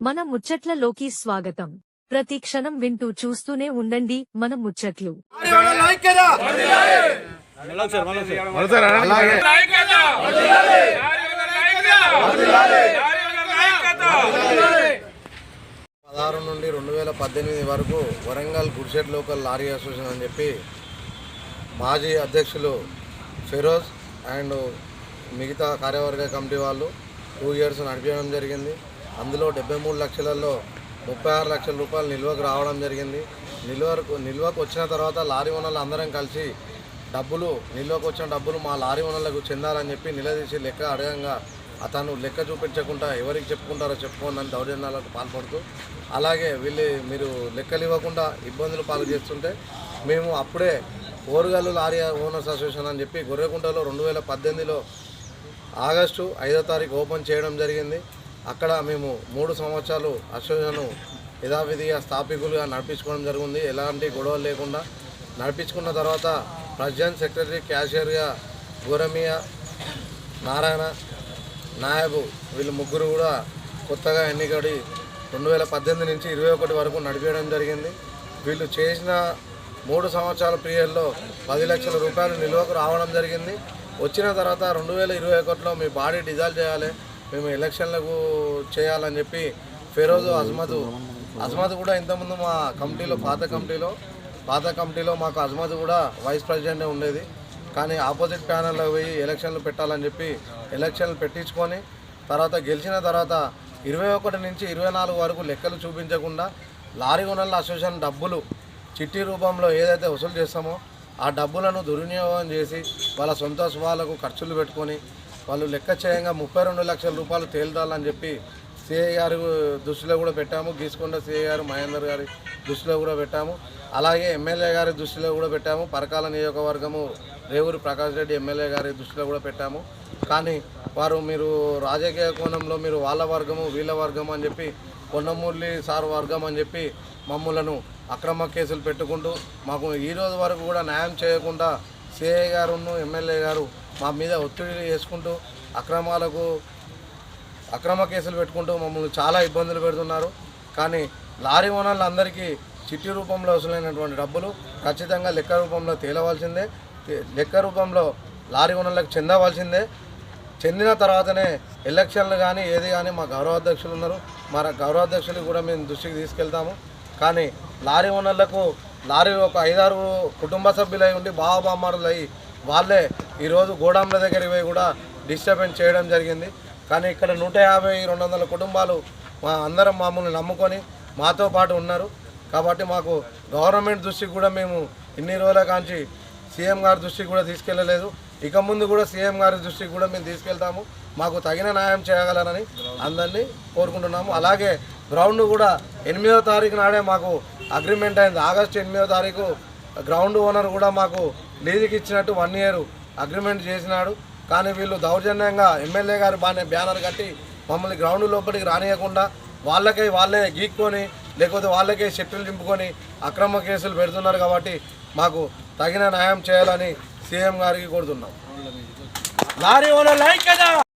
మన ముచ్చట్లలోకి స్వాగతం. ప్రతి క్షణం వింటూ చూస్తూనే ఉండండి మన ముచ్చట్లు. పదహారు నుండి రెండు వేల పద్దెనిమిది వరకు వరంగల్ గుడిషెడ్ లోకల్ లారీ అసోసియేషన్ అని చెప్పి మాజీ అధ్యక్షులు ఫిరోజ్ అండ్ మిగతా కార్యవర్గ కమిటీ వాళ్ళు టూ ఇయర్స్ నడిపించడం జరిగింది. అందులో డెబ్బై మూడు లక్షలలో ముప్పై ఆరు లక్షల రూపాయలు నిల్వకు రావడం జరిగింది. నిల్వకు నిల్వకు వచ్చిన తర్వాత లారీ ఓనర్లు అందరం కలిసి డబ్బులు నిల్వకు వచ్చిన డబ్బులు మా లారీ ఓనర్లకు చెందాలని చెప్పి నిలదీసి లెక్క అడగంగా అతను లెక్క చూపించకుండా ఎవరికి చెప్పుకుంటారో చెప్పుకోనని దౌర్జన్యాలకు పాల్పడుతూ అలాగే వీళ్ళు మీరు లెక్కలు ఇవ్వకుండా ఇబ్బందులు పాలు చేస్తుంటే మేము అప్పుడే ఓరుగల్లు లారీ ఓనర్స్ అసోసియేషన్ అని చెప్పి గొర్రెకుంటలో రెండు వేల పద్దెనిమిదిలో ఆగస్టు ఐదో తారీఖు ఓపెన్ చేయడం జరిగింది. అక్కడ మేము మూడు సంవత్సరాలు అసోసియేషన్ యథావిధిగా స్థాపికులుగా నడిపించుకోవడం జరిగింది. ఎలాంటి గొడవలు లేకుండా నడిపించుకున్న తర్వాత ప్రెసిడెంట్ సెక్రటరీ క్యాషియర్గా గోరమియా నారాయణ నాయబు వీళ్ళు ముగ్గురు కూడా కొత్తగా ఎన్నికడి రెండు వేల పద్దెనిమిది నుంచి ఇరవై ఒకటి వరకు నడిపేయడం జరిగింది. వీళ్ళు చేసిన మూడు సంవత్సరాల పీరియడ్లో పది లక్షల రూపాయలు నిల్వకు రావడం జరిగింది. వచ్చిన తర్వాత రెండు వేల ఇరవై ఒకటిలో మీ బాడీ డిజాల్వ్ చేయాలి. మేము ఎలక్షన్లకు చేయాలని చెప్పి ఫిరోజు అజ్మదు అజ్మద్ కూడా ఇంతకుముందు మా కమిటీలో పాత కమిటీలో పాత కమిటీలో మాకు అజ్మద్ కూడా వైస్ ప్రెసిడెంటే ఉండేది. కానీ ఆపోజిట్ ప్యానల్లో పోయి ఎలక్షన్లు పెట్టాలని చెప్పి ఎలక్షన్లు పెట్టించుకొని తర్వాత గెలిచిన తర్వాత ఇరవై ఒకటి నుంచి ఇరవై నాలుగు వరకు లెక్కలు చూపించకుండా లారీ ఓనర్ల అసోసియేషన్ డబ్బులు చిట్టి రూపంలో ఏదైతే వసూలు చేస్తామో ఆ డబ్బులను దుర్వినియోగం చేసి వాళ్ళ సొంత శుభాలకు ఖర్చులు పెట్టుకొని వాళ్ళు లెక్క చేయంగా ముప్పై రెండు లక్షల రూపాయలు తేలుతాలని చెప్పి సిఐ గారు దృష్టిలో కూడా పెట్టాము. గీసుకొండ సిఐ గారు మహేందర్ గారి దృష్టిలో కూడా పెట్టాము. అలాగే ఎమ్మెల్యే గారి దృష్టిలో కూడా పెట్టాము. పరకాల నియోజకవర్గము రేవూరి ప్రకాష్ రెడ్డి ఎమ్మెల్యే గారి దృష్టిలో కూడా పెట్టాము. కానీ వారు మీరు రాజకీయ కోణంలో మీరు వాళ్ళ వర్గము వీళ్ళ వర్గము అని చెప్పి కొండమూర్లి సార్ వర్గం అని చెప్పి మమ్మలను అక్రమ కేసులు పెట్టుకుంటూ మాకు ఈరోజు వరకు కూడా న్యాయం చేయకుండా సిఐ గారును ఎమ్మెల్యే గారు మా మీద ఒత్తిడి చేసుకుంటూ అక్రమాలకు అక్రమ కేసులు పెట్టుకుంటూ మమ్మల్ని చాలా ఇబ్బందులు పెడుతున్నారు. కానీ లారీ ఓనర్లు అందరికీ చిట్టి రూపంలో వసూలైనటువంటి డబ్బులు ఖచ్చితంగా లెక్క రూపంలో తేలవలసిందే. లెక్క రూపంలో లారీ ఓనర్లకు చెందవలసిందే. చెందిన తర్వాతనే ఎలక్షన్లు కానీ ఏది కానీ మా గౌరవాధ్యక్షులు ఉన్నారు. మా గౌరవాధ్యక్షులు కూడా మేము దృష్టికి తీసుకెళ్తాము. కానీ లారీ ఓనర్లకు లారీ ఒక ఐదారు కుటుంబ సభ్యులై ఉండి బావబామ్మారులు అయ్యి వాళ్ళే ఈరోజు గోడాంల దగ్గరికి పోయి కూడా డిస్టర్బెన్స్ చేయడం జరిగింది. కానీ ఇక్కడ నూట యాభై రెండు వందల కుటుంబాలు మా అందరం మామూలు నమ్ముకొని మాతో పాటు ఉన్నారు. కాబట్టి మాకు గవర్నమెంట్ దృష్టికి కూడా మేము ఇన్ని రోజుల కాంచి సీఎం గారి దృష్టికి కూడా తీసుకెళ్ళలేదు. ఇక ముందు కూడా సీఎం గారి దృష్టికి కూడా మేము తీసుకెళ్తాము. మాకు తగిన న్యాయం చేయగలనని అందరినీ కోరుకుంటున్నాము. అలాగే గ్రౌండ్ కూడా ఎనిమిదో తారీఖు నాడే మాకు అగ్రిమెంట్ అయింది. ఆగస్టు ఎనిమిదో తారీఖు గ్రౌండ్ ఓనర్ కూడా మాకు లీజుకి ఇచ్చినట్టు వన్ ఇయర్ అగ్రిమెంట్ చేసినాడు. కానీ వీళ్ళు దౌర్జన్యంగా ఎమ్మెల్యే గారు బాగానే బ్యానర్ కట్టి మమ్మల్ని గ్రౌండ్ లోపలికి రానియకుండా వాళ్ళకే వాళ్ళే గీక్కొని లేకపోతే వాళ్ళకే షెట్లు దింపుకొని అక్రమ కేసులు పెడుతున్నారు కాబట్టి మాకు తగిన న్యాయం చేయాలని సీఎం గారికి కోరుతున్నాం. లారీ ఓనర్ లైక్ కదా!